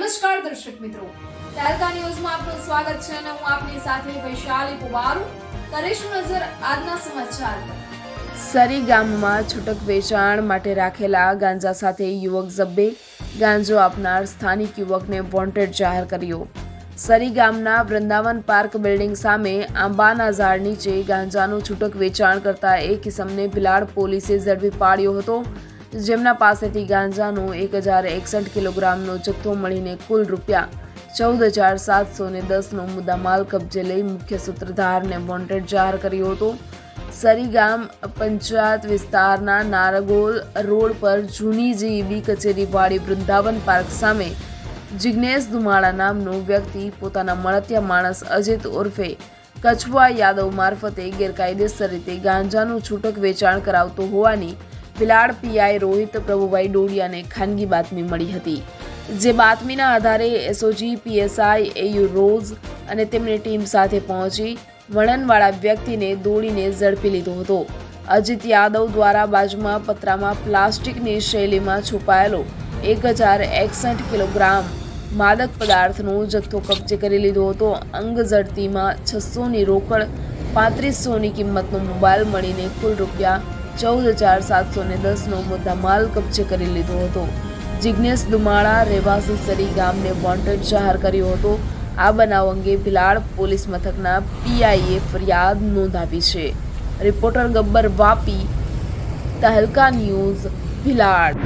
દર્શક મિત્રો. તહેલકા ન્યૂઝમાં આપનું સ્વાગત છે અને હું આપની સાથે વૈશાલી પુબારુ કરીશું નજર આજના સમાચાર. સરી ગામમાં છૂટક વેચાણ માટે રાખેલા ગાંજા સાથે યુવક જબ્બે ગાંજો આપનાર સ્થાનિક યુવકને વોન્ટેડ જાહેર કર્યો. સરી ગામના વૃંદાવન પાર્ક બિલ્ડિંગ સામે આંબાના ઝાડ નીચે ગાંજાનું છૂટક વેચાણ કરતા એક કિસમને ભિલાડ પોલીસે ઝડપી પાડ્યો હતો. જેમના પાસેથી ગાંજાનો એક હજાર એકસઠ કિલોગ્રામનો જથ્થો મળીને કુલ રૂપિયા ચૌદ હજાર સાતસો ને દસનો મુદ્દામાલ કબજે લઈ મુખ્ય સૂત્રધારને વોન્ટેડ જાહેર કર્યો હતો. સરીગામ પંચાયત વિસ્તારના નારગોલ રોડ પર જૂની જીઈબી કચેરીવાળી વૃંદાવન પાર્ક સામે જિજ્ઞેશ ધુમાળા નામનો વ્યક્તિ પોતાના મળતિયા માણસ અજિત ઉર્ફે કછવા યાદવ મારફતે ગેરકાયદેસર રીતે ગાંજાનું છૂટક વેચાણ કરાવતો હોવાની ભિલાડ પીઆઈ રોહિત, પ્રભુભાઈ ડોડિયાને ખાનગી બાતમી મળી હતી. જે બાતમીના આધારે એસઓજી, પીએસઆઈ, એયુ રોઝ અને તેમની ટીમ સાથે પહોંચી વળનવાળા વ્યક્તિને દોડીને ઝડપી લીધો હતો. અજીત યાદવ દ્વારા બાજુમાં પતરામાં પ્લાસ્ટિકની શૈલીમાં છુપાયેલો એક હજાર એકસઠ કિલોગ્રામ માદક પદાર્થનો જથ્થો કબજે કરી લીધો હતો. અંગ ઝડતીમાં છસોની રોકડ પાંત્રીસોની કિંમતનો મોબાઈલ મળીને કુલ રૂપિયા ચૌદ હજાર સાતસો ને દસનો મુદ્દા માલ કબજે કરી લીધો હતો. જિજ્ઞેશ દુમાળા રહેવાસી સરી ગામને વોન્ટેડ જાહેર કર્યો હતો. આ બનાવ અંગે ભિલાડ પોલીસ મથકના પીઆઈએ ફરિયાદ નોંધાવી છે. Reporter Gabbar Vapi, Tehelka news, Bhilad.